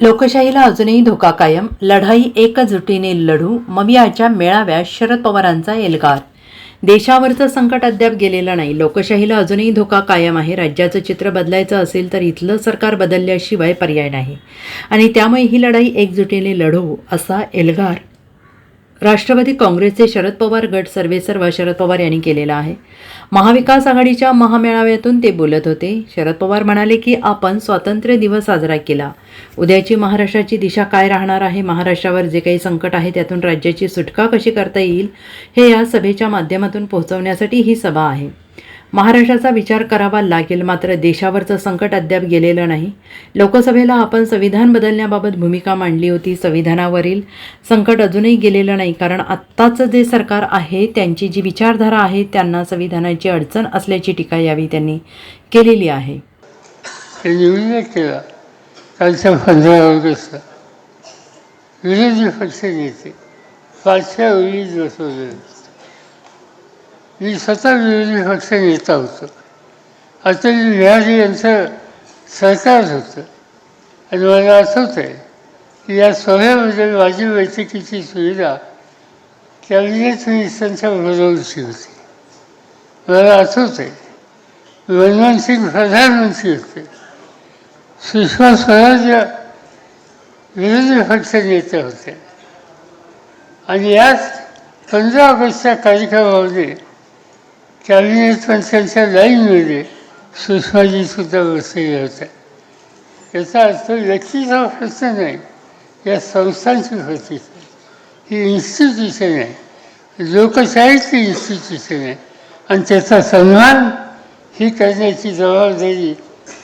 लोकशाहीला अजूनही धोका कायम. लढाई एकजुटीने लढू मवियाच्या मेळाव्यात शरद पवारांचा एल्गार. देशावरचं संकट अद्याप गेलेलं नाही. लोकशाहीला अजूनही धोका कायम आहे. राज्याचं चित्र बदलायचं असेल तर इथलं सरकार बदलल्याशिवाय पर्याय नाही. आणि त्यामुळे ही लढाई एकजुटीने लढवू असा एल्गार राष्ट्रवादी काँग्रेसचे शरद पवार गट सर्वेसर्वा शरद पवार यांनी केलेला आहे. महाविकास आघाडीच्या महामेळाव्यातून ते बोलत होते. शरद पवार म्हणाले की आपण स्वातंत्र्य दिवस साजरा केला. उद्याची महाराष्ट्राची दिशा काय राहणार आहे? महाराष्ट्रावर जे काही संकट आहे त्यातून राज्याची सुटका कशी करता येईल? हे या सभेच्या माध्यमातून पोहोचवण्यासाठी ही सभा आहे. महाराष्ट्राचा विचार करावा लागेल मात्र देशावरचं संकट अद्याप गेलेलं नाही. लोकसभेला आपण संविधान बदलण्याबाबत भूमिका मांडली होती. संविधानावरील संकट अजूनही गेलेलं नाही कारण आत्ताचं जे सरकार आहे त्यांची जी विचारधारा आहे त्यांना संविधानाची अडचण असल्याची टीका यावेळी त्यांनी केलेली आहे. केला कालच्या पंधरा ऑगस्टला विरोधी पक्ष नेते. बसवले मी स्वतः विरोधी पक्ष नेता होतो अटल बिहारी यांचं सरकार होतं आणि मला आठवत आहे की या सोहळ्यामध्ये माझी बैठकीची सुविधा कॅबिनेट मिनिस्टरांच्या बरोबरची होती मला आठवत आहे मनमोहन सिंग प्रधानमंत्री होते सुषमा स्वराज विरोधी पक्ष नेते होते आणि याच पंधरा ऑगस्टच्या कार्यक्रमामध्ये कॅबिनेट मंत्र्यांच्या लाईनमध्ये सुषमाजी सुद्धा बसलेल्या होत्या याचा अर्थ व्यक्तीचा प्रश्न नाही या संस्थांची प्रश्न ही इन्स्टिट्यूशन आहे लोकशाहीची इन्स्टिट्यूशन आहे आणि त्याचा सन्मान ही करण्याची जबाबदारी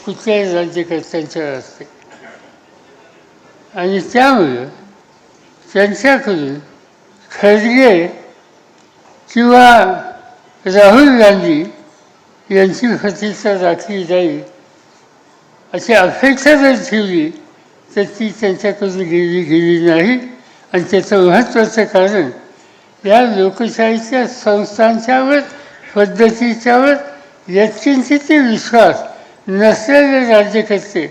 कुठल्याही राज्यकर्त्यांच्यावर असते आणि त्यामुळं त्यांच्याकडून खरगे किंवा राहुल गांधी यांची प्रतिष्ठा राखली जाईल अशी अपेक्षा जर ठेवली तर ती त्यांच्याकडून गेली गेली नाही. आणि त्याचं महत्त्वाचं कारण या लोकशाहीच्या संस्थांच्यावर पद्धतीच्यावर व्यक्तींचे विश्वास नसलेले राज्यकर्ते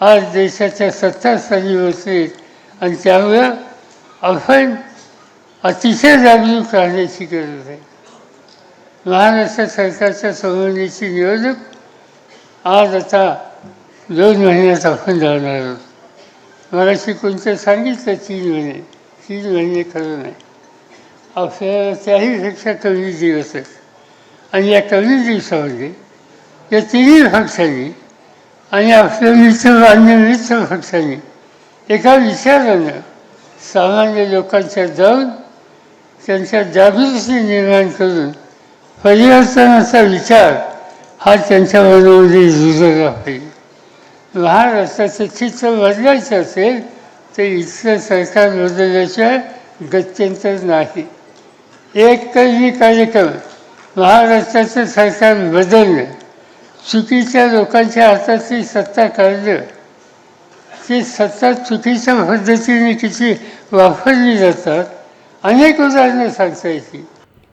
आज देशाच्या सत्तास्थानी बसले आणि त्यामुळं आपण अतिशय जागरूक राहण्याची गरज आहे. महाराष्ट्र सरकारच्या संबंधीची निवडणूक आज आता दोन महिन्यात आपण जाणार आहोत मराठी कोणतं सांगितलं? तीन महिने. तीन महिने खरं नाही. आपल्याला त्याहीपेक्षा कमी दिवस आहेत. आणि या कमी दिवसामध्ये या तिन्ही पक्षांनी आणि आपल्या मित्र अन्य मित्र पक्षांनी एका विचारानं सामान्य लोकांच्या जाऊन त्यांच्या जागृती निर्माण करून परिवर्तनाचा विचार हा त्यांच्या मनामध्ये रुजला पाहिजे महाराष्ट्राचं चित्र बदलायचं असेल तर इथलं सरकार बदलल्याशिवाय गत्यंतर नाही. एक काही कार्यक्रम महाराष्ट्राचं सरकार बदलणं चुकीच्या लोकांच्या हातातली सत्ता काढणं ती सत्ता चुकीच्या पद्धतीने किती वापरली जातात अनेक उदाहरणं सांगता येतील.